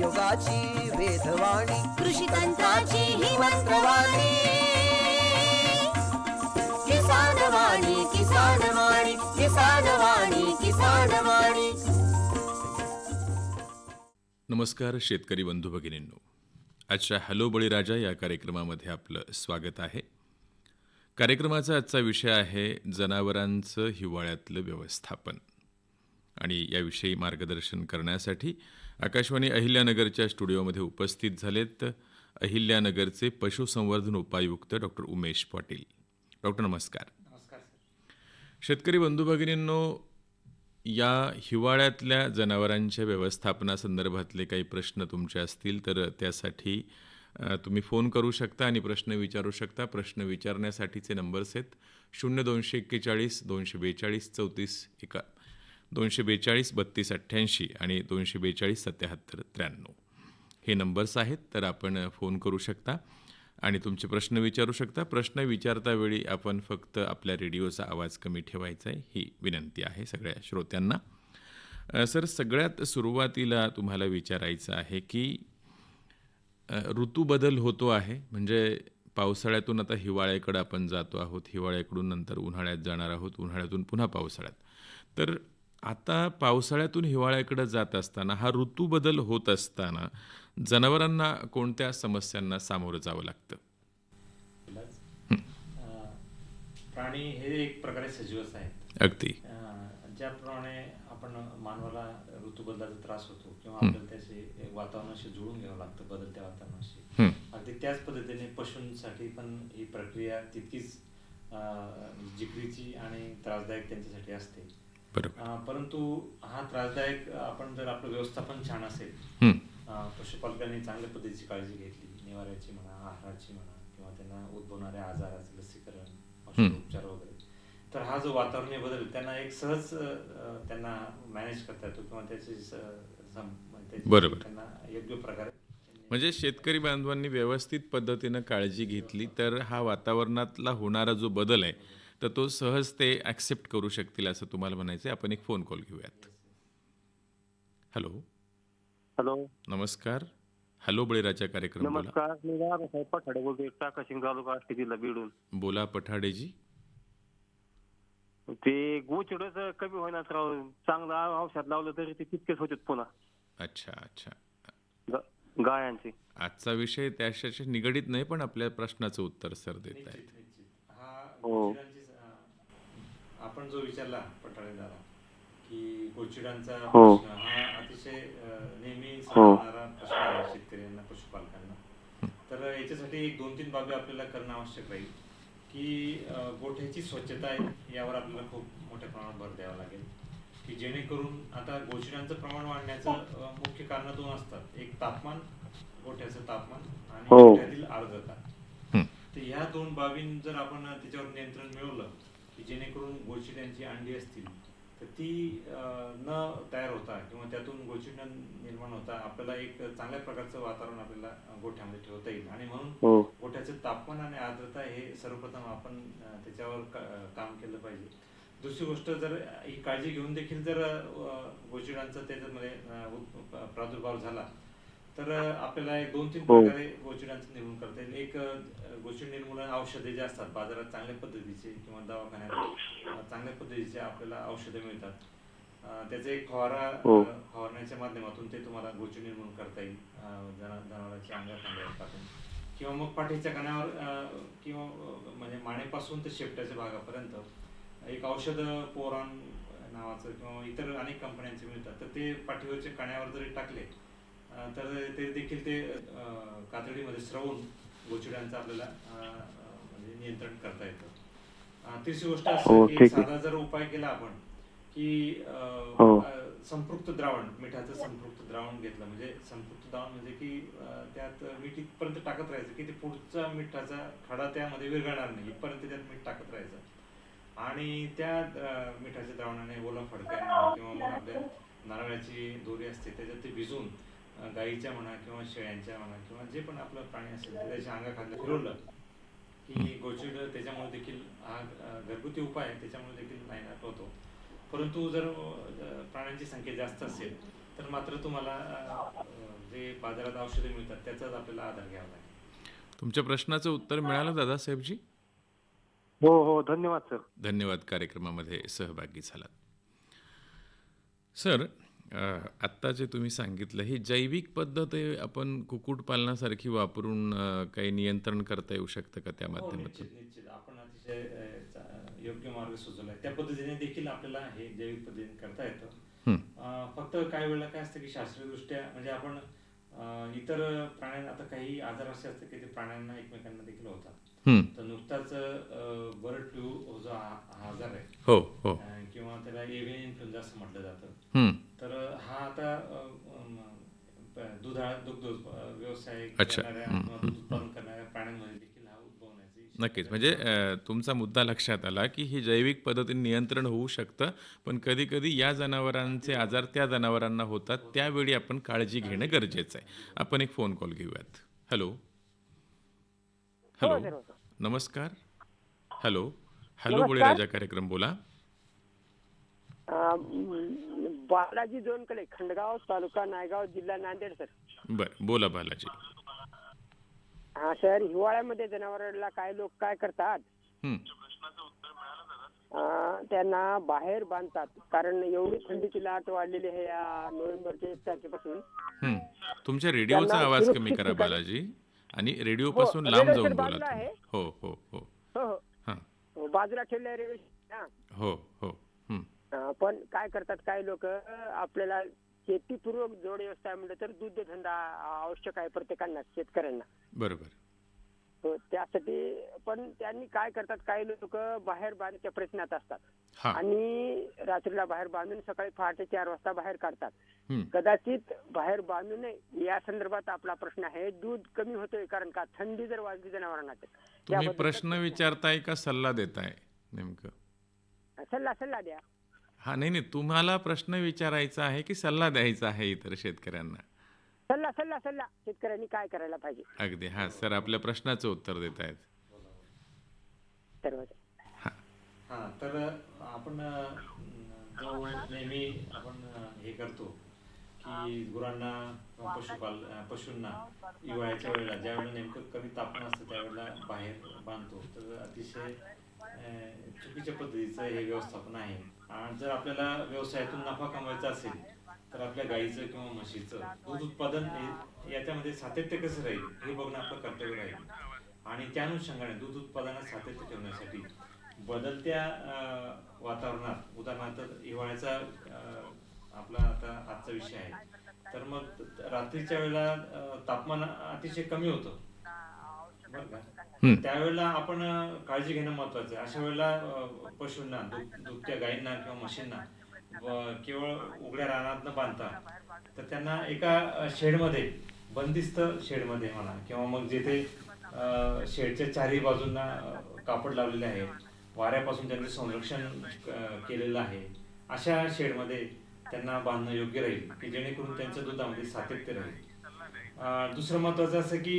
योगाची वेधवाणी कृषी तंत्राची ही मंत्रवाणी. किसान वाणी किसान वाणी किसान वाणी किसान वाणी नमस्कार शेतकरी बंधू भगिनींनो. आजच्या हॅलो बळीराजा या कार्यक्रमामध्ये आपलं स्वागत आहे. कार्यक्रमाचा आजचा विषय आहे जनावरांचं हिवाळ्यातलं व्यवस्थापन. आणि याविषयी मार्गदर्शन करण्यासाठी आकाशवाणी अहिल्यानगरच्या स्टुडिओमध्ये उपस्थित झालेत अहिल्यानगरचे पशुसंवर्धन उपायुक्त डॉक्टर उमेश पाटील. डॉक्टर नमस्कार. शेतकरी बंधू भगिनींनो या हिवाळ्यातल्या जनावरांच्या व्यवस्थापनासंदर्भातले काही प्रश्न तुमचे असतील तर त्यासाठी तुम्ही फोन करू शकता आणि प्रश्न विचारू शकता. प्रश्न विचारण्यासाठीचे नंबर्स आहेत शून्य दोनशे एक्केचाळीस दोनशे बेचाळीस चौतीस एका दोनशे बेचाळीस बत्तीस अठ्ठ्याऐंशी आणि दोनशे बेचाळीस सत्याहत्तर त्र्याण्णव. हे नंबर्स आहेत तर आपण फोन करू शकता. आणि तुमचे प्रश्न विचारू शकता. प्रश्न विचारता वेळी आपण फक्त आपल्या रेडिओचा आवाज कमी ठेवायचा आहे. ही विनंती आहे सगळ्या श्रोत्यांना. सर सगळ्यात सुरुवातीला तुम्हाला विचारायचं आहे की ऋतूबदल ऋतू बदल होतो आहे. म्हणजे पावसाळ्यातून आता हिवाळ्याकडं आपण जातो आहोत. हिवाळ्याकडून नंतर उन्हाळ्यात जाणार आहोत. उन्हाळ्यातून पुन्हा पावसाळ्यात. तर आता पावसाळ्यातून हिवाळ्याकडं जात असताना हा ऋतू बदल होत असताना जनावरांना कोणत्या समस्यांना सामोरं जावं लागतं? प्राणी हे एक प्रकारे सजीवच आहेत. अगदी. ज्याप्रमाणे आपण मानवाला ऋतूबदलाचा त्रास होतो किंवा आपल्याला त्याचे वातावरणाशी जुळून घ्यावं लागतं बदलत्या वातावरणाशी. अगदी त्याच पद्धतीने पशूंसाठी पण ही प्रक्रिया तितकीच जिकरीची आणि त्रासदायक त्यांच्यासाठी असते. बरोबर अं, परंतु हा त्रासदायक आपण जर आपलं व्यवस्थापन छान असेल. अं, पशुपालकांनी चांगल्या पद्धतीची काळजी घेतली निवाऱ्याची म्हणा आहाराची म्हणा किंवा त्यांना उद्भवणाऱ्या आजाराचं लसीकरण औषधोपचार वगैरे तर हा जो वातावरणीय बदल त्यांना एक सहज अं, त्यांना मॅनेज करता येतो किंवा त्याची स- सम- त्याची बरोबर. त्यांना योग्य प्रकारे म्हणजे शेतकरी बांधवांनी व्यवस्थित पद्धतीनं काळजी घेतली तर हा वातावरणातला होणारा जो बदल आहे तर तो सहज ते ॲक्सेप्ट करू शकतील असं तुम्हाला म्हणायचं आहे आपण एक फोन कॉल घेऊयात. हॅलो हॅलो नमस्कार. हॅलो बळीराच्या कार्यक्रम बोला. नमस्कार मी दादासाहेब पठाडे बोलतोय. टाकाशिंग तालुका आष्टी जिल्हा बीडून. बोला पठाडेजी. ते गोचिडच कमी होईनाच राव. चांगलं औ- औषध लावलं तरी ते तितकेच होते पुन्हा. अच्छा अच्छा. ग- गायांचे. आजचा विषय त्याच्याशी निगडीत नाही पण आपल्या प्रश्नाचं उत्तर सर देत आहेत हा. आपण जो विचारला पठाळे दादा की गोचिडांचा हो. प्रश्न हा अतिशय नेहमी हो. सांगणारा प्रश्न आहे शेतकऱ्यांना पशुपालकांना तर याच्यासाठी एक दोन तीन बाबी आपल्याला करणं आवश्यक राहील की गोठ्याची स्वच्छता आहे यावर आपल्याला खूप मोठ्या प्रमाणात भर द्यावा लागेल की जेणेकरून आता गोचिडांचं प्रमाण वाढण्याचं मुख्य कारण दोन असतात एक तापमान गोठ्याचं तापमान आणि हो. गोठ्यातील आर्द्रता हं. तर ह्या दोन बाबीं जर आपण त्याच्यावर नियंत्रण मिळवलं की जेणेकरून गोचिड्यांची अंडी असतील तर ती न तयार होता किंवा त्यातून गोचिड निर्माण होता आपल्याला एक चांगल्या प्रकारचं वातावरण आपल्याला गोठ्यामध्ये ठेवता येईल. आणि म्हणून हो. गोठ्याचं तापमान आणि आर्द्रता हे सर्वप्रथम आपण त्याच्यावर काम केलं पाहिजे. दुसरी गोष्ट जर ही काळजी घेऊन देखील जर गोचिडांचा त्याच्यामध्ये प्रादुर्भाव झाला तर आपल्याला एक दोन तीन हो. प्रकारे गोचिडांचं निर्मूलन करता येईल. एक गोचिड निर्मूलन औषधे जे असतात बाजारात चांगल्या पद्धतीचे किंवा दवाखान्यात चांगल्या पद्धतीचे आपल्याला औषधे मिळतात. त्याचा एक फवारा हो. फवारण्याच्या माध्यमातून ते तुम्हाला गोचिड निर्मूलन करता येईल. जनावरांच्या अंगात अंगात किंवा मग पाठीच्या कण्यावर अं, किंवा म्हणजे मानेपासून ते शेपट्याच्या भागापर्यंत एक औषध पोरान नावाचं किंवा इतर अनेक कंपन्यांचे मिळतात. तर ते पाठीवरच्या कण्यावर जरी टाकले तर ते देखील ते कातडीमध्ये स्रवून गोचिड्यांचं आपल्याला म्हणजे नियंत्रण करता येतं तिसरी गोष्ट हो, असं की. साधा जर उपाय केला आपण की हो. संपृक्त द्रावण मिठाचं संपृक्त द्रावण घेतलं म्हणजे संपृक्त द्रावण म्हणजे की त्यात मीठ इथपर्यंत टाकत राहायचं की ते पुढचा मिठाचा खडा त्यामध्ये विरघळणार नाही इथपर्यंत त्यात मीठ टाकत राहायचं आणि त्या मिठाच्या द्रावणाने ओला फडक्याने किंवा मग आपल्या नारळाची दोरी असते त्याच्यात ते भिजून गाईच्या म्हणा किंवा शेळ्यांच्या म्हणा किंवा जे पण आपलं प्राणी असेल त्याच्या अंगाखाली फिरवलं की गोचिड त्याच्यामुळे देखील हा घरगुती उपाय आहे त्याच्यामुळे देखील नायनाट होतो परंतु जर प्राण्यांची संख्या जास्त असेल तर मात्र तुम्हाला जे बाजारात औषधे मिळतात त्याचाच आपल्याला आधार घ्यावा लागेल. तुमच्या प्रश्नाचं उत्तर मिळालं दादासाहेबजी? हो हो धन्यवाद सर. धन्यवाद कार्यक्रमामध्ये सहभागी झालात. सर अ, आत्ता जे तुम्ही सांगितलं ही जैविक पद्धत आहे आपण कुक्कुटपालनासारखी वापरून अ, काही नियंत्रण करता येऊ शकतं का त्या हो माध्यमातून? निश्चित. निश्चित आपण अतिशय अं, चा- योग्य मार्ग सुचवलाय त्या पद्धतीने देखील आपल्याला हे जैविक पद्धतीने करता येतं. हं. अं, फक्त काही वेळेला काय असतं की शास्त्रीयदृष्ट्या म्हणजे आपण इतर प्राण्यांना आता काही आजार असे असतात की ते प्राण्यांना एकमेकांना देखील होतात. तर नुकताच बर्ड फ्लू जो हा आजार आहे हो हो किंवा त्याला एव्हियन इन्फ्लुएन्झा असं म्हटलं जातं हं. तर हा आता दुधाळ दुग्ध व्यवसाय अच्छा. करणाऱ्या उत्पादन करणाऱ्या प्राण्यांमध्ये नक्कीच. म्हणजे अ, तुमचा मुद्दा लक्षात आला की ही जैविक पद्धतीने नियंत्रण होऊ शकतं पण कधी कधी या जनावरांचे आजार त्या जनावरांना होतात त्यावेळी आपण काळजी घेणं गरजेचं आहे. आपण एक फोन कॉल घेऊयात. हॅलो. हॅलो. नमस्कार. हॅलो. हॅलो बळीराजा कार्यक्रम बोला. अं, बालाजी दोनकडे खंडगाव तालुका नायगाव जिल्हा नांदेड सर. बरं बोला बालाजी. हा सर हिवाळ्यामध्ये जनावरांना काय लोक काय करतात हं. अं, त्यांना बाहेर बांधतात कारण एवढी थंडीची लाट वाढलेली आहे या नोव्हेंबरच्या एक तारखेपासून हं. तुमच्या रेडिओचा त्यांना आवाज कमी सुरक्षित करा ठिकाणी- बालाजी आणि रेडिओ पासून हो, लांब रेडिओ जाऊन बोला बाजूला तुम्ही. आहे. हो हो हो हो हो हां बाजूला ठेवल्या रेल्वे हा. हो पण काय करतात काय लोक आपल्याला शेतीपूर्वक जोड व्यवसाय म्हणलं तर दूध धंदा आवश्यक आहे प्रत्येकांना शेतकऱ्यांना. बरोबर. हो, त्यासाठी पण त्यांनी काय करतात काही लोक बाहेर बांधण्याच्या प्रयत्नात असतात. आणि रात्रीला बाहेर बांधून सकाळी पहाटे चार वाजता बाहेर काढतात. कदाचित बाहेर बांधू नये या संदर्भात आपला प्रश्न आहे दूध कमी होतोय कारण का? थंडी जर वाजली जनावरांना प्रश्न विचारताय का सल्ला देताय नेमकं? सल्ला सल्ला द्या. हा नाही नाही तुम्हाला प्रश्न विचारायचा आहे की सल्ला द्यायचा आहे इतर शेतकऱ्यांना? सल्ला सल्ला सल्ला. शेतकऱ्यांनी काय करायला पाहिजे? अगदी. हा सर आपल्या प्रश्नाचं उत्तर देत आहेत. सर्व हा. तर आपण अं, जो नेहमी आपण अं, हे करतो की गुरांना किंवा पशुपाल अं, पशूंना हिवाळ्याच्या वेळेला ज्या वेळेला नेमकं कमी तापमान असतं त्यावेळेला बाहेर बांधतो. तर अतिशय चुकीच्या पद्धतीचं हे व्यवस्थापन आहे. आणि जर आपल्याला व्यवसायातून नफा कमवायचा असेल तर आपल्या गाईचं किंवा म्हशीचं दूध उत्पादन याच्यामध्ये सातत्य कसं राहील हे बघणं आपलं कर्तव्य राहील. आणि त्या अनुषंगाने दूध उत्पादनात सातत्य ठेवण्यासाठी बदलत्या वातावरणात उदाहरणार्थ हिवाळ्याचा आपला आता आजचा विषय आहे. तर मग रात्रीच्या वेळेला तापमान अतिशय कमी होतं. बरं का? त्यावेळेला आपण काळजी घेणं महत्वाचं आहे. अशा वेळेला पशूंना दुभत्या गायींना किंवा म्हशींना केवळ उघड्या रानात न बांधता तर त्यांना एका शेडमध्ये बंदिस्त शेडमध्ये म्हणा किंवा मग जिथे शेडच्या चारही बाजूंना कापड लावलेले आहे वाऱ्यापासून त्यांचं संरक्षण केलेलं आहे अशा शेडमध्ये त्यांना बांधणं योग्य राहील की जेणेकरून त्यांच्या दुधामध्ये सातत्य राहील. दुसरं महत्वाचं असं की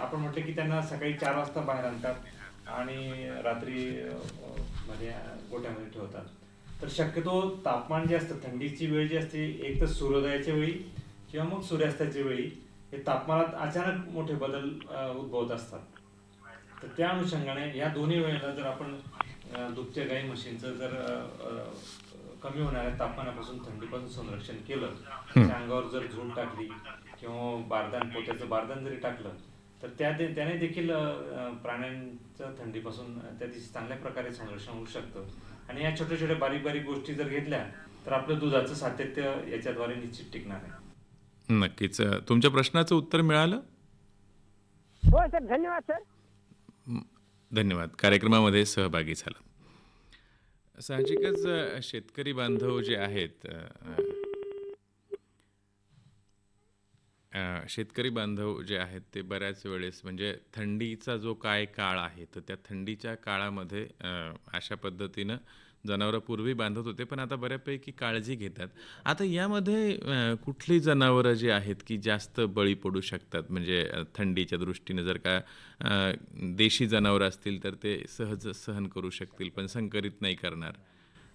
आपण म्हटलं की त्यांना सकाळी चार वाजता बाहेर आणतात आणि रात्री मध्ये गोठ्यामध्ये ठेवतात. तर शक्यतो तापमान जे असतं थंडीची वेळ जी असते एक तर सूर्योदयाच्या वेळी किंवा मग सूर्यास्ताच्या वेळी हे तापमानात अचानक मोठे बदल उद्भवत असतात. तर त्या अनुषंगाने या दोन्ही वेळेला जर आपण दुभत्या गाई म्हशींचं जर कमी होणाऱ्या तापमानापासून थंडीपासून संरक्षण केलं त्याच्या अंगावर जर झूल टाकली किंवा बारदान पोत्याचं बारदान जरी टाकलं तर त्या त्याने देखील प्राण्यांचं थंडीपासून त्या दिवशी चांगल्या प्रकारे संरक्षण होऊ शकतं. आणि या छोट्या छोट्या बारीक बारीक गोष्टी जर घेतल्या तर आपलं दुधाचं सातत्य याच्याद्वारे निश्चित टिकणार आहे. नक्कीच. तुमच्या प्रश्नाचं उत्तर मिळालं? हो सर. धन्यवाद सर. धन्यवाद. कार्यक्रमामध्ये सहभागी झाला. साहजिकच शेतकरी बांधव जे आहेत अ, शेतकरी बांधव जे आहेत ते बऱ्याच वेळेस म्हणजे थंडीचा जो काय काळ आहे तर त्या थंडीच्या काळामध्ये अ, अशा पद्धतीनं जनावरं पूर्वी बांधत होते पण आता बऱ्यापैकी काळजी घेतात. आता यामध्ये अ, कुठली जनावरं जी आहेत की जास्त बळी पडू शकतात? म्हणजे अ, थंडीच्या दृष्टीने जर का अ, देशी जनावरं असतील तर ते सहज सहन करू शकतील पण संकरित नाही करणार.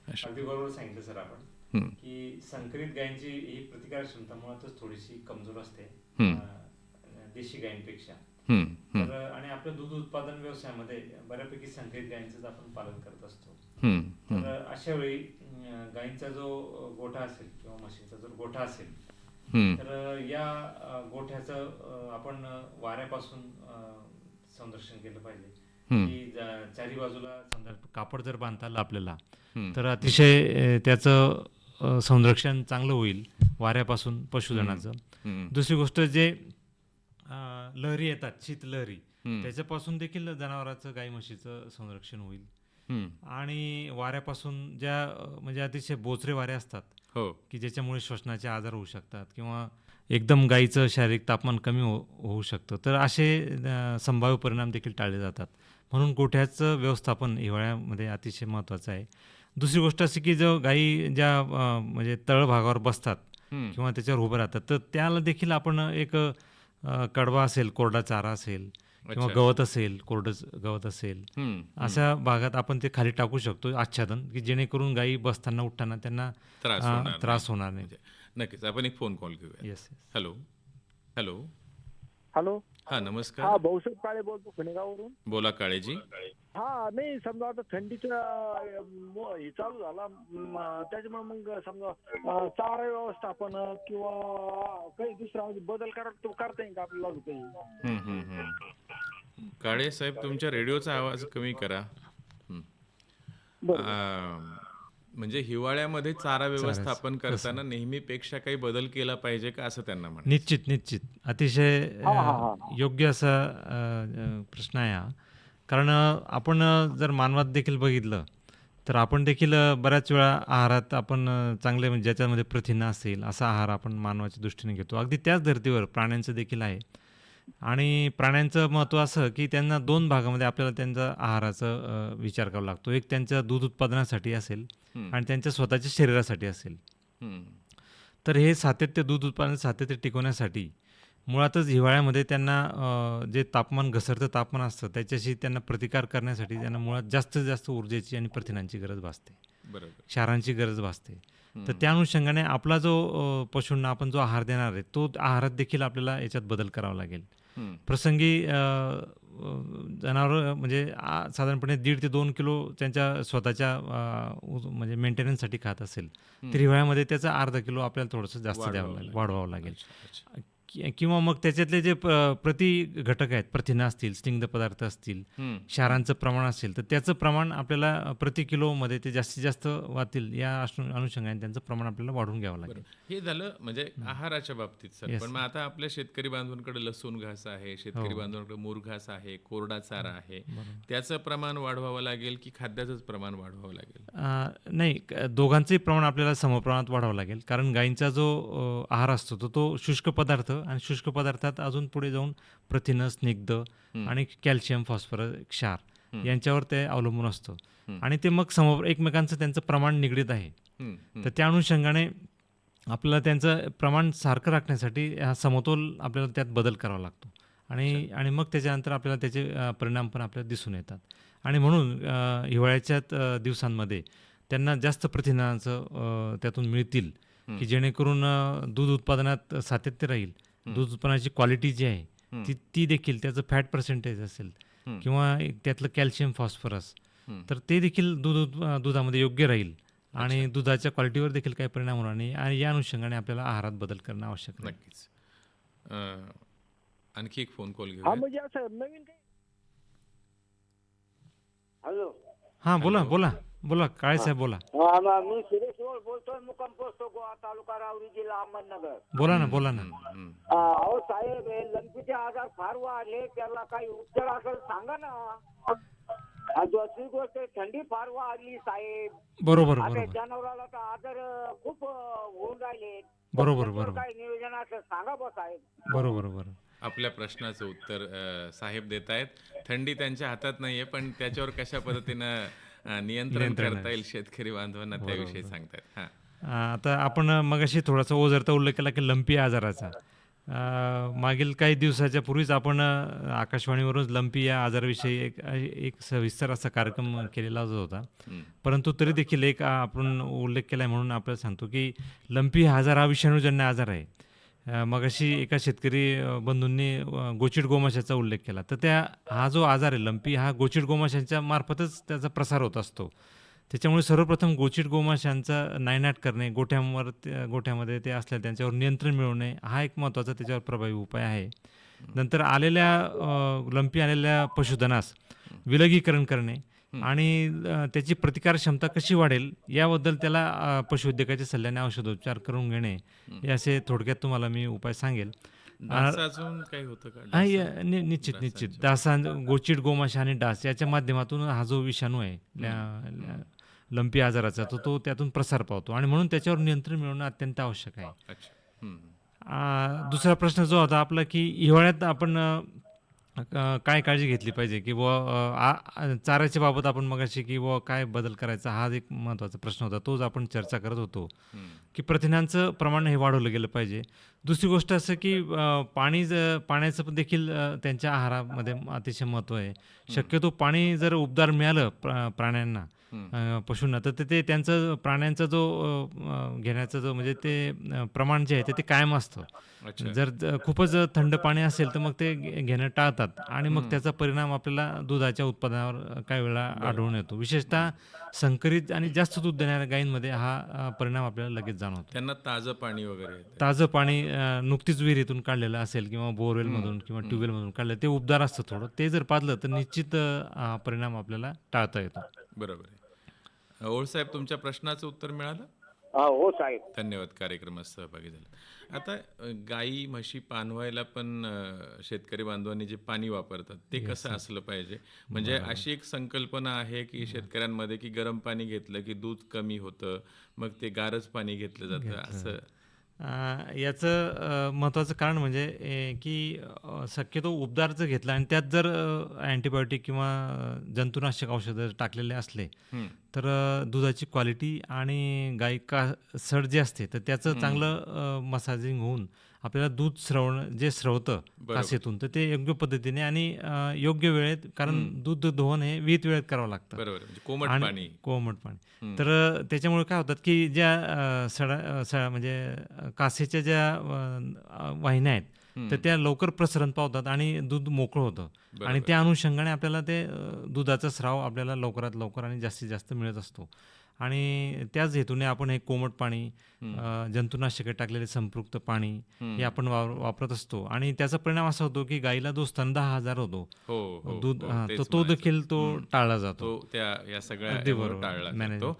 अशा अगदी बरोबर सांगितलं सर आपण. की संकरित गायींची ही प्रतिकार क्षमता मुळातच थोडीशी कमजोर असते देशी गायींपेक्षा. तर आणि आपल्या दूध उत्पादन व्यवसायामध्ये बऱ्यापैकी संकरित गायींचंच आपण पालन करत असतो. तर अशा वेळी गायींचा जो गोठा असेल किंवा म्हशीचा जर गोठा असेल. तर या गोठ्याचं आपण वाऱ्यापासून संरक्षण केलं पाहिजे. की जा- चारी बाजूला समजा कापड जर बांधता आलं आपल्याला. तर अतिशय त्याचं संरक्षण चांगलं होईल वाऱ्यापासून पशुधनाचं. दुसरी गोष्ट जे लहरी येतात शीतलहरी हम्म. त्याच्यापासून देखील जनावरांचं गाई म्हशीचं संरक्षण होईल. आणि वाऱ्यापासून ज्या म्हणजे अतिशय बोचरे वारे असतात हो. की ज्याच्यामुळे श्वसनाचे आजार होऊ शकतात किंवा एकदम गाईचं शारीरिक तापमान कमी हो होऊ शकतं. तर असे संभाव्य परिणाम देखील टाळले जातात. म्हणून गोठ्याचं व्यवस्थापन हिवाळ्यामध्ये अतिशय महत्त्वाचं आहे. दुसरी गोष्ट अशी की जो गाई ज्या म्हणजे तळभागावर बसतात. किंवा त्याच्यावर उभं राहतात तर त्याला देखील आपण एक कडवा असेल कोरडा चारा असेल किंवा. गवत असेल कोरडं गवत असेल. अशा भागात आपण ते खाली टाकू शकतो आच्छादन की जेणेकरून गायी बसताना उठताना त्यांना त्रास अं, होणार त्रास होणार नाही. म्हणजे नक्कीच आपण एक फोन कॉल घेऊया. Yes hello. हॅलो. हॅलो. हा हा नमस्कार भाऊसाहेब काळे बोलतो खुणेगाववरून बोला काळेजी. हा नाही समजा आता थंडीचा अं, मो- हे चालू झाला म, त्याच्यामुळे मग समजा अं, चारा व्यवस्थापन किंवा काही दुसरा म्हणजे बदल करा तो करता येईल का आपल्याला अजून काही? हम्म, हम्म, हम्म. काळे साहेब तुमच्या रेडिओचा आवाज कमी करा. हम्म. बरं. अं, म्हणजे हिवाळ्यामध्ये चारा व्यवस्थापन करताना नेहमीपेक्षा काही बदल केला पाहिजे का असं त्यांना म्हणा निश्चित निश्चित. अतिशय. योग्य असा प्रश्न आहे हा कारण आपण जर मानवात देखील बघितलं तर आपण देखील बऱ्याच वेळा आहारात आपण चांगले म्हणजे ज्याच्यामध्ये प्रथिनं असेल असा आहार आपण मानवाच्या दृष्टीने घेतो अगदी त्याच धर्तीवर प्राण्यांचं देखील आहे आणि प्राण्यांचं महत्त्व असं की त्यांना दोन भागामध्ये आपल्याला त्यांचा आहाराचा विचार करावा लागतो एक त्यांच्या दूध उत्पादनासाठी असेल. आणि त्यांच्या स्वतःच्या शरीरासाठी असेल. तर हे सातत्य दूध उत्पादन सातत्य टिकवण्यासाठी मुळातच हिवाळ्यामध्ये त्यांना जे तापमान घसरतं तापमान असतं त्याच्याशी त्यांना प्रतिकार करण्यासाठी त्यांना मुळात जास्तीत जास्त ऊर्जेची आणि प्रथिनांची गरज भासते बरोबर क्षारांची गरज भासते तर. त्या अनुषंगाने आपला जो पशूंना आपण जो आहार देणार आहे तो आहारात देखील आपल्याला याच्यात बदल करावा लागेल. प्रसंगी जनावर म्हणजे साधारणपणे दीड ते दोन किलो त्यांच्या स्वतःच्या म्हणजे मेंटेनन्ससाठी खात असेल तर हिवाळ्यामध्ये त्याचा अर्धा किलो आपल्याला थोडंसं जास्त द्यावं लागेल. वाढवावं लागेल. कि- किंवा मग त्याच्यातले जे प- प्रति घटक आहेत प्रथिनं असतील स्निग्ध पदार्थ असतील हम्म. क्षारांचं प्रमाण असेल तर त्याचं प्रमाण आपल्याला प्रति किलोमध्ये ते जास्तीत जास्त वातील या अनु- अनुषंगाने त्यांचं प्रमाण आपल्याला वाढवून घ्यावं लागेल. हे झालं म्हणजे आहाराच्या बाबतीत सर. Yes. पण मग आता आपल्या शेतकरी बांधवांकडे लसूण घास आहे शेतकरी हो. बांधवांकडे मूर घास आहे कोरडा चारा आहे. त्याचं प्रमाण वाढवावं लागेल की खाद्याचंच प्रमाण वाढवावं लागेल? अ, नाही क- दोघांचंही प्रमाण आपल्याला समप्रमाणात वाढवावं लागेल. कारण गायींचा जो अ, आहार असतो तो तो शुष्क पदार्थ आणि शुष्क पदार्थात अजून पुढे जाऊन प्रथिनं स्निग्ध आणि कॅल्शियम फॉस्फरस क्षार यांच्यावर ते अवलंबून असतं. आणि ते मग सम एकमेकांचं त्यांचं प्रमाण निगडीत आहे. तर त्या अनुषंगाने आपल्याला त्यांचं प्रमाण सारखं राखण्यासाठी हा समतोल आपल्याला त्यात बदल करावा लागतो. आणि आणि मग त्याच्यानंतर आपल्याला त्याचे परिणाम पण आपल्याला दिसून येतात. आणि म्हणून अ, दिवसांमध्ये त्यांना जास्त प्रथिनांचं त्यातून मिळतील. की जेणेकरून दूध उत्पादनात सातत्य राहील. दूध उत्पादनाची क्वालिटी जी आहे ती ती देखील त्याचं फॅट पर्सेंटेज असेल किंवा एक त्यातलं कॅल्शियम फॉस्फरस तर ते देखील दूध दुधामध्ये योग्य राहील. आणि दुधाच्या क्वालिटीवर देखील काही परिणाम होणार नाही. आणि या अनुषंगाने आपल्याला आहारात बदल करणं आवश्यक आहे नक्कीच. अं, आणखी एक फोन कॉल असं नवीन हॅलो हां बोला बोला. बोला काळे साहेब बोला. मी सुरेश ओळ बोलतोय मुक्काम पोस्ट गोवा तालुका रावरी जिल्हा अहमदनगर. बोला ना बोला ना. हम्म. अहो साहेब हे लंपीचे आजार फार वाढले त्याला काही उपचार असेल सांगा ना. दुसरी गोष्ट थंडी फार वाढली साहेब. बरोबर आता बरोबर. जनावराला तर आजार अं, खूप अं, होऊन राहिले बरोबर, त्याच्यावर बरोबर. काही नियोजन असेल सांगा बा साहेब. बरोबर बरोबर. आपल्या प्रश्नाचं उत्तर अं, साहेब देत आहेत थंडी त्यांच्या हातात नाहीये पण त्याच्यावर कशा पद्धतीनं नियंत्रण करता येईल शेतकरी बांधवांना त्याविषयी सांगतायत हा. आ, आता आपण मगाशी थोडासा ओझरता उल्लेख केला की लंपी आजाराचा. मागील काही दिवसाच्या पूर्वीच आपण आकाशवाणीवरून लंपी या आजाराविषयी एक एक सविस्तर असा कार्यक्रम केलेला जो होता. परंतु तरी देखील एक आपण उल्लेख केला आहे म्हणून आपल्याला सांगतो की लंपी हा आजार हा विषाणूजन्य आजार आहे. अ, मगाशी एका शेतकरी अ, बंधूंनी अ, गोचिड गोमाशाचा उल्लेख केला. तर त्या हा जो आजार आहे लंपी हा गोचिड गोमाशांच्या मार्फतच त्याचा प्रसार होत असतो. त्याच्यामुळे सर्वप्रथम गोचिड गोमाशांचा नायनाट करणे गोठ्यांवर ते- गोठ्यामध्ये ते असल्या त्यांच्यावर नियंत्रण मिळवणे हा एक महत्त्वाचा त्याच्यावर प्रभावी उपाय आहे. नंतर आलेल्या अ, लंपी आलेल्या पशुधनास विलगीकरण करणे आणि त्याची प्रतिकार क्षमता कशी वाढेल याबद्दल त्याला अ, पशुवैद्यकाच्या सल्ल्याने औषधोपचार करून घेणे हे. असे थोडक्यात तुम्हाला मी उपाय सांगेल. निश्चित निश्चित. डासां गोचिड गोमाशा आणि डास याच्या माध्यमातून हा जो विषाणू आहे लंपी आजाराचा तो तो त्यातून प्रसार पावतो आणि म्हणून त्याच्यावर नियंत्रण मिळवणं अत्यंत आवश्यक आहे. हं. दुसरा प्रश्न जो होता आपला की हिवाळ्यात आपण अ, काय काळजी घेतली पाहिजे? की बुवा चाऱ्याच्या बाबत आपण मगाशी की बुवा काय बदल करायचा हा एक महत्त्वाचा प्रश्न होता. तोच आपण चर्चा करत होतो. हं. की प्रथिनांचं प्रमाण हे वाढवलं गेलं पाहिजे. दुसरी गोष्ट असं की अ, पाणी ज पाण्याचं पण देखील अ, त्यांच्या आहारामध्ये अतिशय महत्त्व आहे. शक्यतो पाणी जर उबदार मिळालं प्रा प्राण्यांना अ, पशूंना तर ते- त्यांचं प्राण्यांचा जो अ, अ, घेण्याचा जो म्हणजे ते अ, प्रमाण जे आहे ते कायम असतं. अच्छा. जर ज- खूपच थंड पाणी असेल तर मग ते घे- घेणं टाळतात आणि मग त्याचा परिणाम आपल्याला दुधाच्या उत्पादनावर काही वेळा आढळून येतो. विशेषतः संकरित आणि जास्त दूध देणाऱ्या गायींमध्ये हा अ, परिणाम आपल्याला लगेच जाणवतो. त्यांना ताजं पाणी वगैरे येतं. ताजं पाणी अ, नुकतीच विहिरीतून काढलेलं असेल किंवा बोरवेलमधून किंवा ट्यूबवेलमधून काढलं ते उबदार असतं थोडं. ते जर पाजलं तर निश्चित परिणाम आपल्याला टाळता येतो. बरोबर आहे. ओळ साहेब तुमच्या प्रश्नाचं उत्तर मिळालं? हा, हो साहेब. धन्यवाद कार्यक्रमात सहभागी झाले. आता गाई म्हशी पानवायला पण शेतकरी बांधवांनी जे पाणी वापरतात ते कसं असलं पाहिजे? म्हणजे अशी एक संकल्पना आहे की शेतकऱ्यांमध्ये की गरम पाणी घेतलं की दूध कमी होतं मग ते गारच पाणी घेतलं जातं असं अ, याचं अ, महत्त्वाचं कारण म्हणजे ए, की अ, शक्यतो उबदार जर घेतला आणि त्यात जर अँटीबायोटिक किंवा अ, जंतुनाशक औषधं टाकलेले असले हं. तर अ, दुधाची क्वालिटी आणि गाई का सड जे असते तर त्याचं चांगलं मसाजिंग होऊन आपल्याला दूध स्रवणं जे स्रवतं कासेतून तर ते योग्य पद्धतीने आणि योग्य वेळेत कारण दूध दोहन हे विहित वेळेत करावं लागतं. म्हणजे कोमट पाणी. कोमट पाणी. तर त्याच्यामुळे काय होतात की ज्या सडा म्हणजे कासेच्या ज्या वाहिन्या आहेत तर त्या लवकर प्रसरण पावतात आणि दूध मोकळं होतं. आणि त्या अनुषंगाने आपल्याला ते दुधाचा स्राव आपल्याला लवकरात लवकर आणि जास्तीत जास्त मिळत असतो. आणि त्याच हेतूने आपण हे कोमट पाणी जंतुनाशके टाकलेले संपृक्त पाणी हे आपण वापरत असतो. आणि त्याचा परिणाम असा होतो की गाईला जो स्तनदा आजार होतो हो हो दूध हो, हा, तो म्हणायचं. देखील तो टाळला जातो. तो त्या या सगळ्या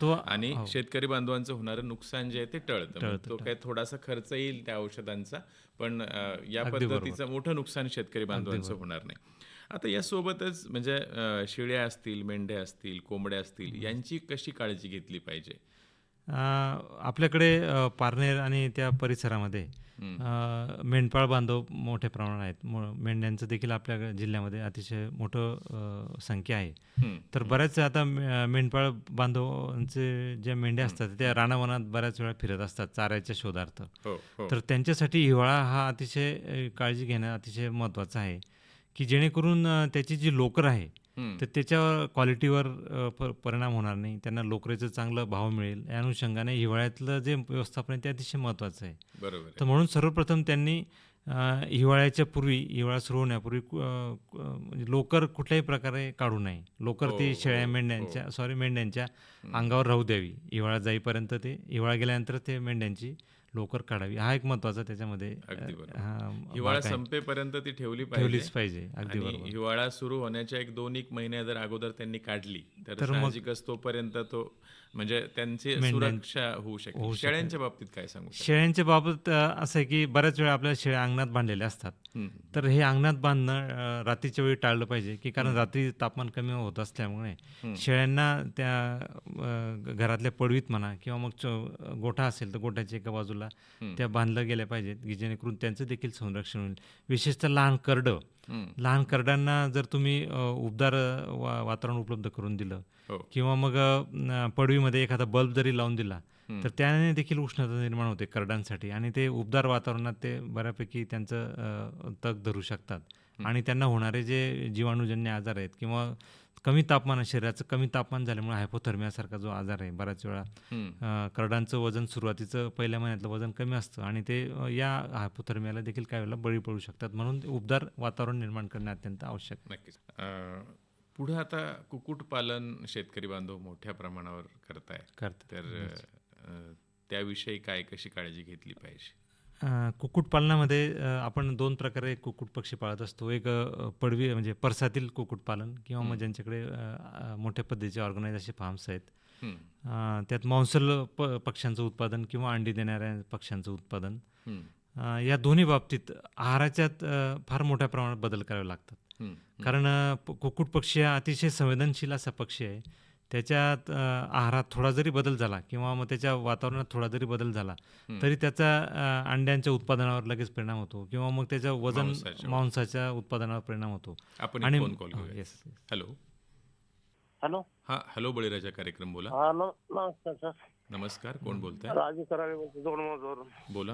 तो- आणि हो. शेतकरी बांधवांचं होणारं नुकसान जे आहे ते टळतं. तो काय थोडासा खर्च येईल त्या औषधांचा पण या पद्धतीचं मोठं नुकसान शेतकरी बांधवांचं होणार नाही. आता यासोबतच म्हणजे शेळ्या असतील मेंढ्या असतील कोंबड्या असतील यांची कशी काळजी घेतली पाहिजे? आपल्याकडे पारनेर आणि त्या परिसरामध्ये मेंढपाळ बांधव मोठ्या प्रमाणात आहेत. मेंढ्यांचं देखील आपल्या जिल्ह्यामध्ये अतिशय मोठं संख्या आहे. तर बऱ्याच आता मेंढपाळ बांधवांचे ज्या मेंढ्या असतात त्या रानावनात बऱ्याच वेळा फिरत असतात चाऱ्याच्या शोधार्थ. हो हो. तर त्यांच्यासाठी हिवाळा हा अतिशय काळजी घेणं अतिशय महत्त्वाचं आहे. की जेणेकरून त्याची जी लोकर आहे. तर त्याच्यावर क्वालिटीवर परिणाम होणार नाही त्यांना लोकरेचं चांगलं भाव मिळेल या अनुषंगाने हिवाळ्यातलं जे व्यवस्थापन आहे ते अतिशय महत्त्वाचं आहे बरोबर. तर म्हणून सर्वप्रथम त्यांनी हिवाळ्याच्या पूर्वी हिवाळा सुरू होण्यापूर्वी म्हणजे लोकर कुठल्याही प्रकारे काढू नये लोकर हो, ती हो, शेळ्या हो. मेंढ्यांच्या सॉरी मेंढ्यांच्या अंगावर राहू द्यावी हिवाळा जाईपर्यंत ते हिवाळा गेल्यानंतर ते मेंढ्यांची लोकर काढावी हा एक महत्त्वाचा त्याच्यामध्ये. हा, हिवाळा. संपेपर्यंत ती ठेवली ठेवलीच पाहिजे अगदी हिवाळा सुरू होण्याच्या एक दोन एक महिन्या जर अगोदर त्यांनी काढली तर तोपर्यंत तो म्हणजे त्यांची मेंढ्यां- सुरक्षा होऊ शकते होऊ. शेळ्यांच्या बाबतीत काय सांगू शकता? शेळ्यांच्या बाबत अ, असं आहे की बऱ्याच वेळा आपल्या शेळ्या अंगणात बांधलेल्या असतात. तर हे अंगणात बांधणं अ, रात्रीच्या वेळी टाळलं पाहिजे की कारण रात्री तापमान कमी होत असल्यामुळे शेळ्यांना त्या अ, घरातल्या पडवीत म्हणा किंवा मग च- गोठा असेल तर गोठ्याच्या एका बाजूला त्या बांधल्या गेल्या पाहिजेत की जेणेकरून त्यांचं देखील संरक्षण होईल विशेषतः लहान करडं. लहान करड्यांना जर तुम्ही उबदार वा वातावरण उपलब्ध करून दिलं हो. किंवा मग पडवीमध्ये एखादा बल्ब जरी लावून दिला तर त्याने देखील उष्णता निर्माण होते करडांसाठी आणि ते उबदार वातावरणात ते बऱ्यापैकी त्यांचं तग धरू शकतात. आणि त्यांना होणारे जे जीवाणूजन्य आजार आहेत किंवा कमी तापमान शरीराचं कमी तापमान झाल्यामुळे हायपोथर्मियासारखा जो आजार आहे बऱ्याच वेळा करडांचं वजन सुरुवातीचं पहिल्या महिन्यातलं वजन कमी असतं आणि ते या हायपोथर्मियाला देखील काही वेळेला बळी पडू शकतात. म्हणून उबदार वातावरण निर्माण करणे अत्यंत आवश्यक नक्कीच. पुढं आता कुक्कुटपालन शेतकरी बांधव मोठ्या प्रमाणावर करताय करतात. तर त्याविषयी काय कशी काळजी घेतली पाहिजे? अ, कुक्कुटपालनामध्ये अ, आपण दोन प्रकारे कुक्कुट पक्षी पाळत असतो. एक अ, पडवी म्हणजे परसातील कुक्कुटपालन किंवा मग ज्यांच्याकडे अ, अ, मोठ्या पद्धतीचे ऑर्गनाईज असे फार्म्स आहेत. हम्म, अ, त्यात मांसल प पक्ष्यांचं उत्पादन किंवा अंडी देणाऱ्या पक्ष्यांचं उत्पादन. हम्म, अ, या दोन्ही बाबतीत आहाराच्यात अ, फार मोठ्या प्रमाणात बदल करावे लागतात. हम्म, कारण अ, प- कुक्कुट पक्षी हा अतिशय संवेदनशील असा पक्षी आहे. त्याच्यात आहारात थोडा जरी बदल झाला किंवा मग त्याच्या वातावरणात थोडा जरी बदल झाला तरी त्याचा अंड्यांच्या उत्पादनावर लगेच परिणाम होतो किंवा मग त्याच्या वजन मांसाच्या- उत्पादनावर परिणाम होतो. आपण आणि हो. हॅलो. हॅलो. हा हॅलो बळीराजा कार्यक्रम बोला. हा नमस्कार सर. नमस्कार कोण बोलताय? राजू करावे बोलतो दोन बोला.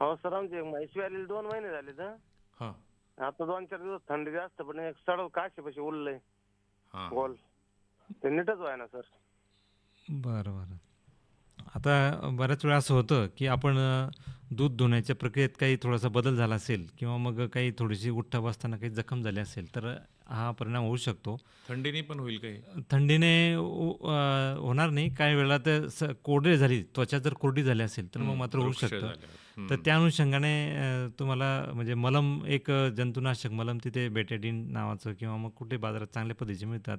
हो सर आमचे म्हैशी आलेले दोन महिने झाले तर हा. आता दोन चार दिवस थंडी जास्त पण एक सडव काशी पशी उरलंय हा. गोल ते नीटच व्हाय ना सर. बरं बरं. आता बऱ्याच वेळा असं होतं की आपण अ, दूध धुण्याच्या प्रक्रियेत काही थोडासा बदल झाला असेल किंवा मग काही थोडीशी उठ्ठा बसताना काही जखम झाली असेल तर हा परिणाम होऊ शकतो. थंडीने पण होईल काही? थंडीने अ, होणार नाही. काही वेळा तर स कोरडी झाली त्वचा जर कोरडी झाली असेल तर मग मात्र होऊ वृक्ष शकतं. झाल्यावर. हम्म. तर त्या अनुषंगाने अ, तुम्हाला म्हणजे मलम एक अ, जंतुनाशक मलम तिथे बेटेडिन नावाचं किंवा मग कुठे बाजारात चांगल्या पद्धतीचे मिळतात.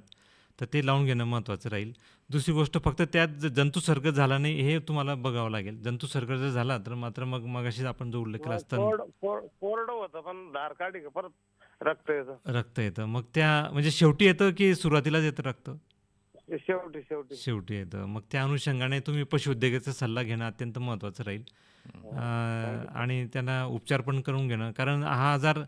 तर ते लावून घेणं महत्त्वाचं राहील. दुसरी गोष्ट फक्त त्यात जंतुसर्ग झाला नाही हे तुम्हाला बघावं लागेल. जंतुसर्ग जर झाला तर मात्र मग मगाशी आपण जो उल्लेख केला असता कोरड कोर- कोरडं होतं पण धार काढी का परत रक्त येतं. रक्त येतं. मग त्या म्हणजे शेवटी येतं की सुरुवातीलाच येतं रक्त? ते शेवटी शेवटी. शेवटी येतं. मग त्या अनुषंगाने तुम्ही पशुउद्योगाचा सल्ला घेणं अत्यंत महत्त्वाचं राहील. अं, आणि त्यांना उपचार पण करून घेणं. कारण हा आजार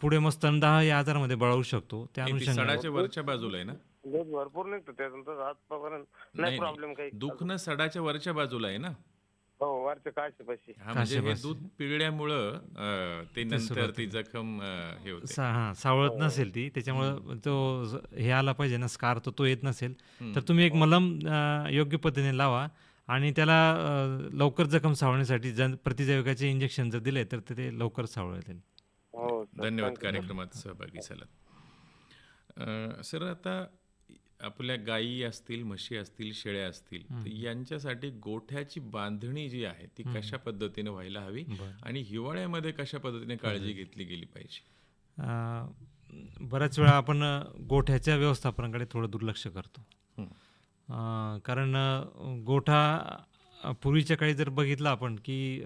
पुढे मग स्तनदाह या आजारामध्ये बळावू शकतो. त्या अनुषंगाने वरच्या बाजूला आहे ना? दूध भरपूर निघतं त्यातून तर आजपर्यंत नाही, नाही. प्रॉब्लेम काही. दुखणं सडाच्या वरच्या बाजूला आहे ना? हो वरच्या काशी पशी हा म्हणजे हे. दूध पिळल्यामुळं अं, ते नंतर ती जखम अं, हे होते. सा हां सावळत नसेल ती त्याच्यामुळं तो ज- हे आला पाहिजे ना स्कार तर तो येत नसेल. तर तुम्ही एक मलम अं, योग्य पद्धतीने लावा आणि त्याला अं, लवकर जखम सावळण्यासाठी जन प्रतिजैविकाचे इंजेक्शन जर दिले तर ते लवकर सावळतील. हो सर. धन्यवाद कार्यक्रमात सहभागी झालात. अं, सर आता आपल्या गायी असतील म्हशी असतील शेळ्या असतील यांच्यासाठी गोठ्याची बांधणी जी आहे ती कशा पद्धतीने व्हायला हवी आणि हिवाळ्यामध्ये कशा पद्धतीने काळजी घेतली गेली पाहिजे? बऱ्याच वेळा आपण गोठ्याच्या व्यवस्थापनाकडे थोडं दुर्लक्ष करतो. कारण गोठा पूर्वीच्या काळी जर बघितलं आपण की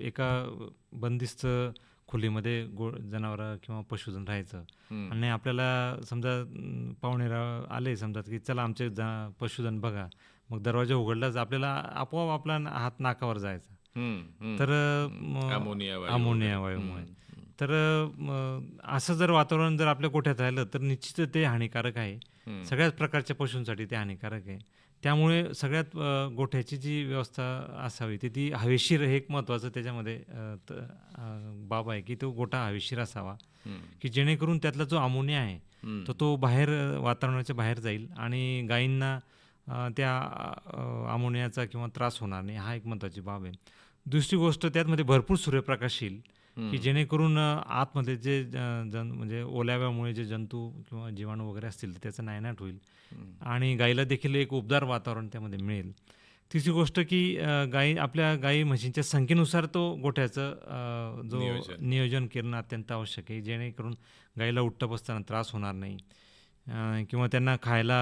एका बंदिस्त खोलीमध्ये गो जनावरं किंवा पशुधन राहायचं. आणि आपल्याला समजा पाहुणे आले समजा की चला आमचे जा पशुधन बघा मग दरवाजा उघडलाच आपल्याला आपोआप आपला हात नाकावर जायचा. तर अमोनिया. वायूमुळे तर असं जर वातावरण जर आपल्या गोठ्यात राहिलं तर निश्चित ते हानिकारक आहे. सगळ्याच प्रकारच्या पशूंसाठी ते हानिकारक आहे त्यामुळे सगळ्यात गोठ्याची जी व्यवस्था असावी ती ती हवेशीर हे एक महत्त्वाचं त्याच्यामध्ये बाब आहे की तो गोठा हवेशीर असावा. की जेणेकरून त्यातला जो अमोनिया आहे. तर तो बाहेर वातावरणाच्या बाहेर जाईल आणि गायींना त्या अमोनियाचा किंवा त्रास होणार नाही हा एक महत्त्वाची बाब आहे दुसरी गोष्ट त्यातमध्ये भरपूर सूर्यप्रकाश येईल की जेणेकरून आतमध्ये जे जन म्हणजे ओल्याव्यामुळे जे जंतू किंवा जीवाणू वगैरे असतील त्याचा नायनाट होईल. आणि गाईला देखील एक उबदार वातावरण त्यामध्ये मिळेल. तिसरी गोष्ट की गाई आपल्या गाई म्हशींच्या संख्येनुसार तो गोठ्याचं जो नियोजन. करणं अत्यंत आवश्यक आहे. जेणेकरून गाईला उठता बसताना त्रास होणार नाही. किंवा त्यांना खायला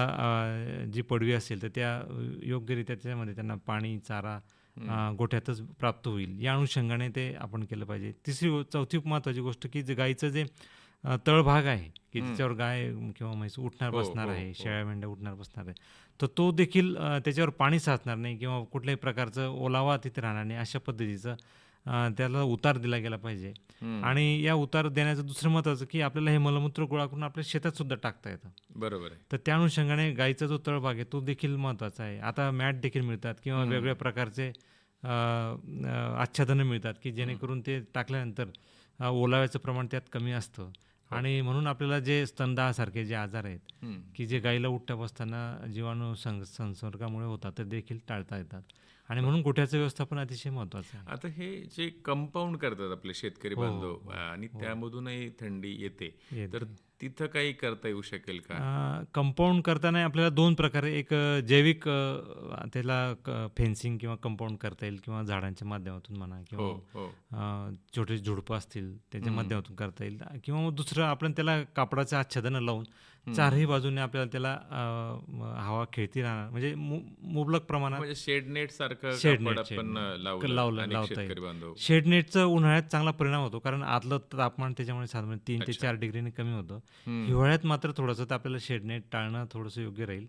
जी पडवी असेल तर त्या योग्यरित्या त्याच्यामध्ये त्यांना पाणी चारा गोठ्यातच प्राप्त होईल. या अनुषंगाने ते आपण केलं पाहिजे. तिसरी चौथी महत्त्वाची गोष्ट की जे गाईचं जे तळभाग आहे की त्याच्यावर गाय किंवा म्हैस उठणार हो, बसणार हो, आहे हो. शेळ्या मेंढ्या उठणार बसणार आहे तर तो देखील त्याच्यावर पाणी साचणार नाही किंवा कुठल्याही प्रकारचं ओलावा तिथे राहणार नाही अशा पद्धतीचं त्याला उतार दिला गेला पाहिजे. आणि या उतार देण्याचं दुसरं महत्त्वाचं की आपल्याला हे मलमूत्र गोळा करून आपल्या शेतात सुद्धा टाकता येतं. बरोबर आहे. तर त्या अनुषंगाने गाईचा जो तळभाग आहे तो देखील महत्त्वाचा आहे. आता मॅट देखील मिळतात किंवा वेगवेगळ्या प्रकारचे आच्छादनं मिळतात की जेणेकरून ते टाकल्यानंतर ओलाव्याचं प्रमाण त्यात कमी असतं. आणि म्हणून आपल्याला जे स्तनदाहासारखे जे आजार आहेत. की जे गाईला उठट्या बसताना जीवाणू संसर्गामुळे होतात ते देखील टाळता येतात. आणि म्हणून गोठ्याचं व्यवस्थापन अतिशय महत्त्वाचं आहे. आता हे जे कंपाऊंड करतात आपले शेतकरी हो, बांधव हो, आणि त्यामधूनही थंडी येते. तर तिथं काही करता येऊ शकेल का कंपाऊंड करताना आपल्याला दोन प्रकारे एक जैविक अ, त्याला फेन्सिंग किंवा कंपाऊंड करता येईल किंवा झाडांच्या माध्यमातून म्हणा हो किंवा हो अ, छोटे झुडपं असतील त्याच्या. माध्यमातून करता येईल किंवा मग दुसरं आपण त्याला कापडाचं आच्छादनं लावून चारही बाजूने आपल्याला त्याला अ, म- हवा खेळती राहणार म्हणजे मु- मुबलक प्रमाणात म्हणजे शेड नेट सारखं शेड कापड नेट, शेड आपण नेट. लावलं लावलं- अनेक लावता शेतकरी येईल. बांधव शेड नेटचं उन्हाळ्यात चांगला परिणाम होतो कारण आतलं तापमान त्याच्यामुळे साधारण तीन ते. चार डिग्रीने कमी होतं. हिवाळ्यात मात्र थोडंसं तर आपल्याला शेड नेट टाळणं थोडंसं योग्य राहील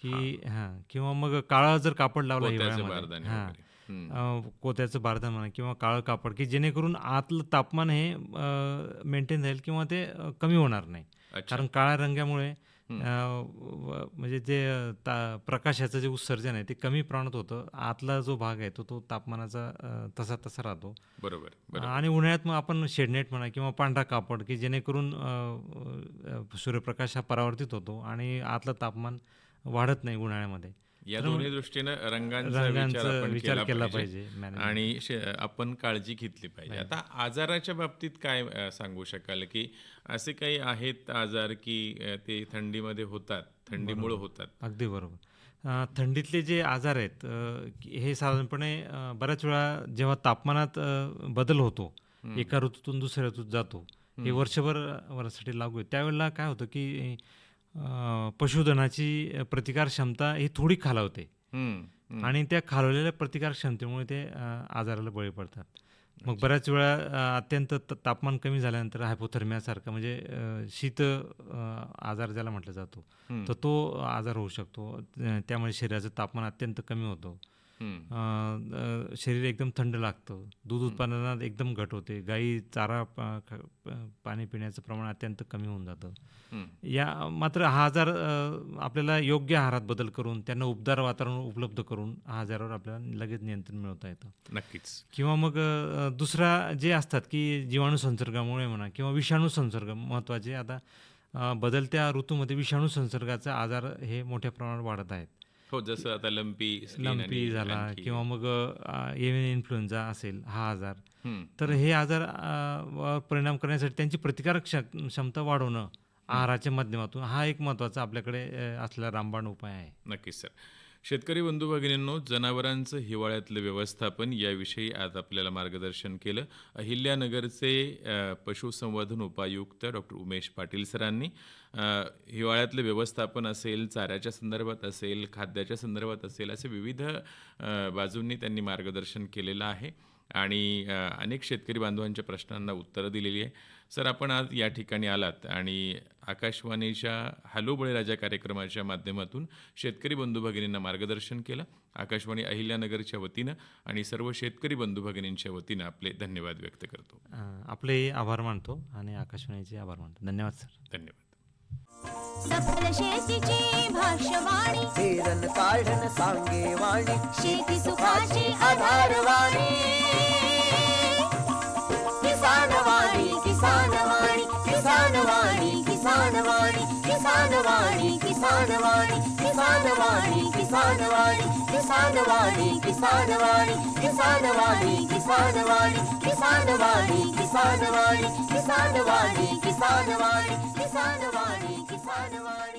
की हां. किंवा मग काळा जर कापड लावला हिवाळ्यामध्ये हां. कोत्याचं बारदान म्हणा किंवा काळं कापड की जेणेकरून आतलं तापमान हे मेंटेन राहील किंवा ते कमी होणार नाही. कारण काळ्या रंगामुळे म्हणजे जे ता प्रकाशाचं जे उत्सर्जन आहे ते कमी प्रमाणात होतं. आतला जो भाग आहे तो तो तापमानाचा तसा तसा राहतो. बरोबर आणि उन्हाळ्यात मग आपण शेडनेट म्हणा किंवा पांढरा कापड की जेणेकरून सूर्यप्रकाश हा परावर्तित होतो आणि आतलं तापमान वाढत नाही उन्हाळ्यामध्ये. या दोन्ही दृष्टीनं रंगांचा विचार आपण विचार केला पाहिजे. आणि आपण काळजी घेतली पाहिजे. आता आजाराच्या बाबतीत काय सांगू शकाल की असे काही आहेत आजार की ते थंडीमध्ये होतात थंडीमुळे होतात? अगदी बरोबर. थंडीतले जे आजार आहेत हे साधारणपणे बऱ्याच वेळा जेव्हा तापमानात बदल होतो एका ऋतूतून दुसऱ्या ऋतूत जातो हे वर्षभर वर्षासाठी लागू आहे. त्यावेळेला काय होतं की पशुधनाची प्रतिकार क्षमता ही थोडी खालावते. आणि त्या खालवलेल्या प्रतिकार क्षमतेमुळे ते आजाराला बळी पडतात मग बऱ्याच वेळा अत्यंत तापमान कमी झाल्यानंतर हायपोथर्मियासारखा म्हणजे शीत आजार ज्याला म्हटलं जातो. तर तो आजार होऊ शकतो त्यामुळे शरीराचं तापमान अत्यंत कमी होतं. अ, अ, शरीर एकदम थंड लागतं. दूध उत्पादनात एकदम घट होते. गाई चारा पा- ख- प- पाणी पिण्याचं प्रमाण अत्यंत कमी होऊन जातं. हम्म. या मात्र हा आजार अ, आपल्याला योग्य आहारात बदल करून त्यांना उपदार वातावरण उपलब्ध करून हा आजारावर आपल्याला लगेच नियंत्रण मिळवता येतं. नक्कीच. किंवा मग अ, दुसरा जे असतात की जीवाणू संसर्गामुळे म्हणा किंवा विषाणू संसर्ग महत्त्वाचे आता अ, बदलत्या ऋतूमध्ये विषाणू संसर्गाचा आजार हे मोठ्या प्रमाणात वाढत आहेत. हो जसं आता लंपी लंपी झाला किंवा मग एव्हियन इन्फ्लुएन्झा असेल हा आजार. तर हे आजार परिणाम करण्यासाठी त्यांची प्रतिकारक क्षमता वाढवणं आहाराच्या माध्यमातून हा एक महत्त्वाचा आपल्याकडे असलेला रामबाण उपाय आहे. नक्कीच सर. शेतकरी बंधू भगिनींनो जनावरांचं हिवाळ्यातलं व्यवस्थापन याविषयी आज आपल्याला मार्गदर्शन केलं. अहिल्यानगरचे पशुसंवर्धन उपायुक्त डॉक्टर उमेश पाटील सरांनी हिवाळ्यातलं व्यवस्थापन असेल चाऱ्याच्या संदर्भात असेल खाद्याच्या संदर्भात असेल असे विविध बाजूंनी त्यांनी मार्गदर्शन केलेलं आहे. आणि अनेक शेतकरी बांधवांच्या प्रश्नांना उत्तरं दिलेली आहे. सर आपण आज या ठिकाणी आलात आणि आकाशवाणीच्या हॅलो बळीराजा कार्यक्रमाच्या माध्यमातून शेतकरी बंधू भगिनींना मार्गदर्शन केलं. आकाशवाणी अहिल्यानगरच्या वतीनं आणि सर्व शेतकरी बंधू भगिनींच्या वतीनं आपले धन्यवाद व्यक्त करतो. आपले आभार मानतो आणि आकाशवाणीचे आभार मानतो. धन्यवाद सर. धन्यवाद. सकल शेतीची भाष्यवाणी पेरन काढन सांगे वाणी शेती सुखाची आधारवाणी किसान वाणी किसान वाणी किसान वाणी किसान वाणी किसान वाणी किसान वाणी किसान वाणी किसान वाणी किसान वाणी किसान वाणी किसान वाणी किसान वाणी किसान वाणी किसान वाणी किसान वाणी किसान वाणी किसान वाणी Manu, know.